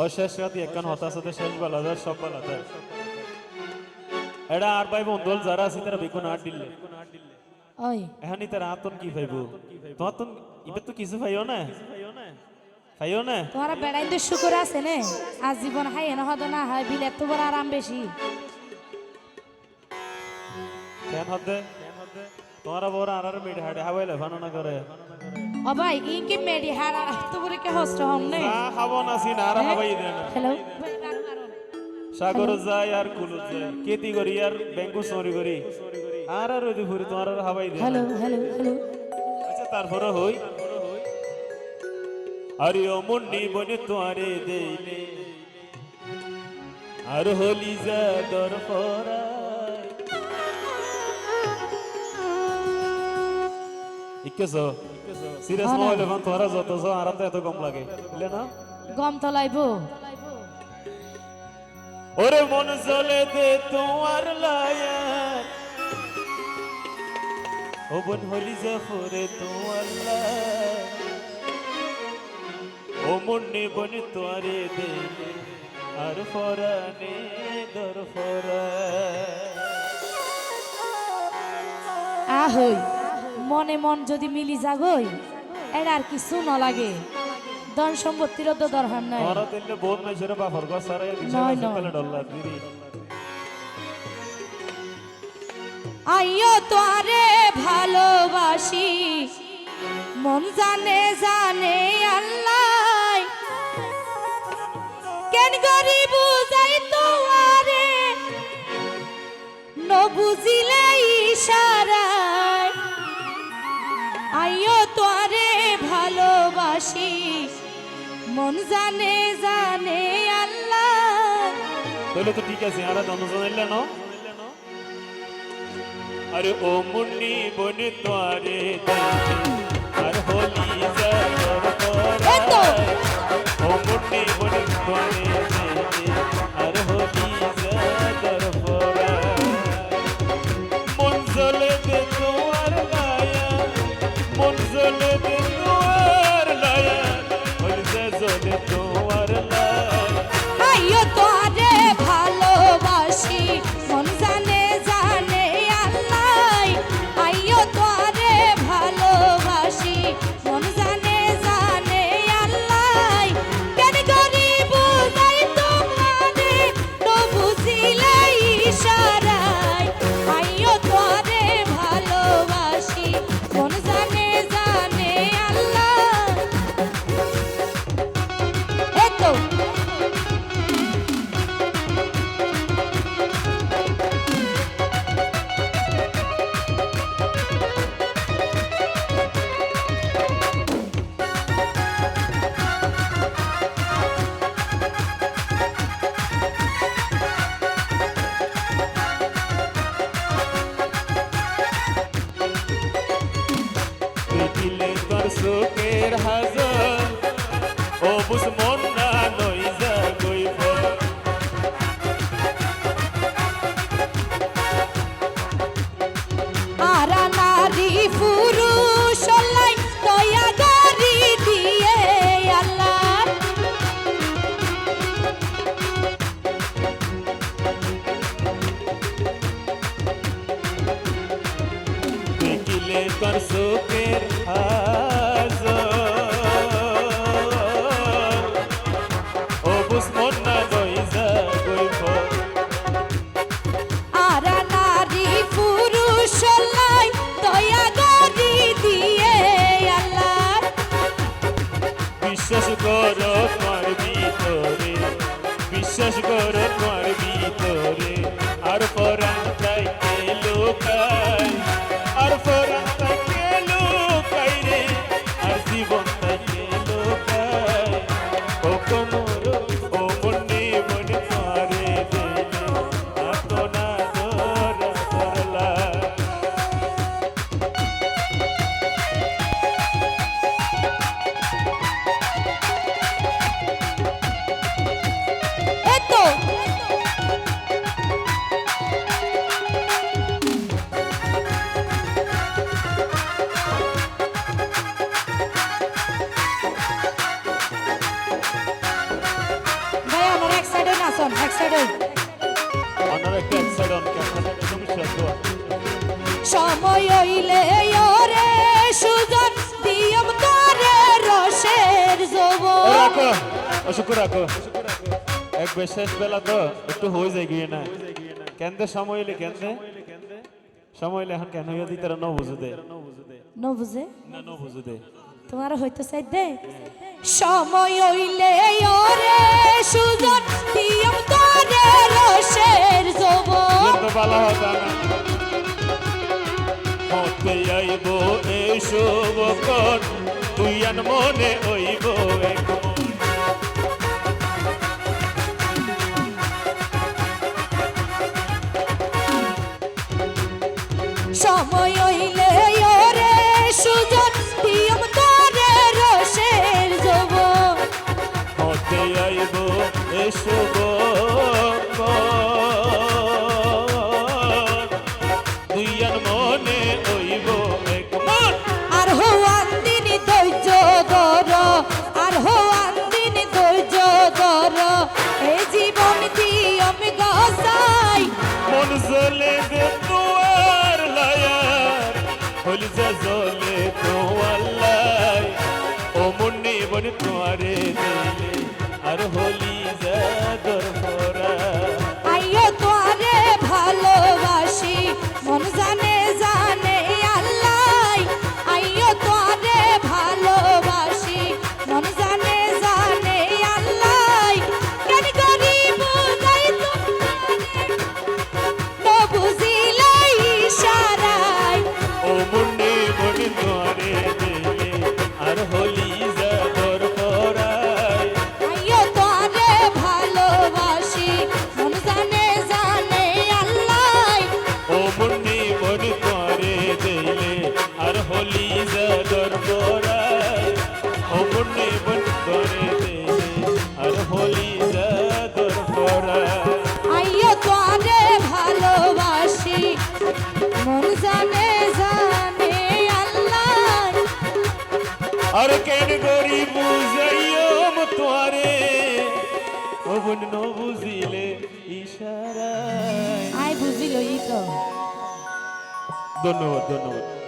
ও শেষ রাতি একখান হতাশতে শেষ বেলা যায় সব বেলা যায় এটা আর ভাই বন্ধুল যারা আছে তারা বেগুন আট দিলে ওই এখানে তারা আতন কি পাইব তোমার তো ইবে তো কিছু পাইও না? পাইও না? তোমার বেড়াই তো শুকুর আছে নে? আজ জীবন হাই এনে হদ না হয় বিলে তো বড় আরাম বেশি। কেন হদে? তোমার বড় আর আর মেড হাড়ে হাওয়াইলে ফানো না করে। ও ভাই ইনকি মেডি হারা তো বড় কে হস্ত হম নে? না খাব না সিন আর হাওয়াই দেন হ্যালো সাগর যায় আর কুলু যায়। কেতি করি আর ব্যাংকু চুরি করি আর আর ওই ঘুরি তোমার আর হাওয়াই দেন হ্যালো হ্যালো হ্যালো আচ্ছা তারপরে হই আরে ও মুন্নি বনে তোয়ারে দেইলে আর হলি যা দর ফরাই ইকেছ সিরিয়াস মোবাইল ফোন তোরা যত যো আরাম তো এত কম লাগে বুঝলে না গম তলাইবো ওরে মন চলে দে তোমার লায়া ও বন হলি জাফরে তোমার লায়া ও মুন্নি বন তোয়ারে দে আর ফরানে দর ফরা আহই মনে মন যদি মিলি যাগই এর আর কিছু ন লাগে ধন সম্পত্তিরও তো দরকার নাই। তোরা নয়, নয়। আইও তোরে ভালোবাসি মন জানে জানে আল্লাহ। কেন গরি বুঝাই তোয়ারে ন বুঝিলে ইশারায়। আইও তোরে ভালোবাসি মন জানে জানে আল্লাহ। তাহলে তো ঠিক আছে আর দন জানাইলে না? আরে ও মুন্নি বনে তোরে আর হোলি যা দর এই তো। ফরা ও মুন্নি বনে তোয়ারে চোখের হাজর ও বুঝ মন না নই যা গইব। আরা নারী পুরুষ লাই দয়া গারি দিয়ে আল্লাহ। দেখিলে তোর চোখের হাজর অন এক সাইড আপনারা একটু এক সাইড অন তো সময় হইলে ওরে সুজন দিয়ম তারে রসের জব রাখো অসুখ রাখো। এক বেলা তো একটু হয়ে যায় গিয়ে না। কেন্দ্রে সময় এলে কেন্দ্রে। সময় এলে এখন কেন হইয়া ন বুঝে দে। ন বুঝে? না ন বুঝে দে। তোমার হইতো চাই দে। সময় হইলে ওরে আইব এই শুভ কর। তুই আন মনে হইব সময় হইলে ওরে সুজন দিয়ম তারে রসের জব হতে আইব এই শুভ মুন্নি তোমারে আর হলি আর কেন গরি বুঝাইও তোয়ারে অবন ন বুঝিলে ইশারায়। আই বুঝিল ই তো। ধন্যবাদ ধন্যবাদ।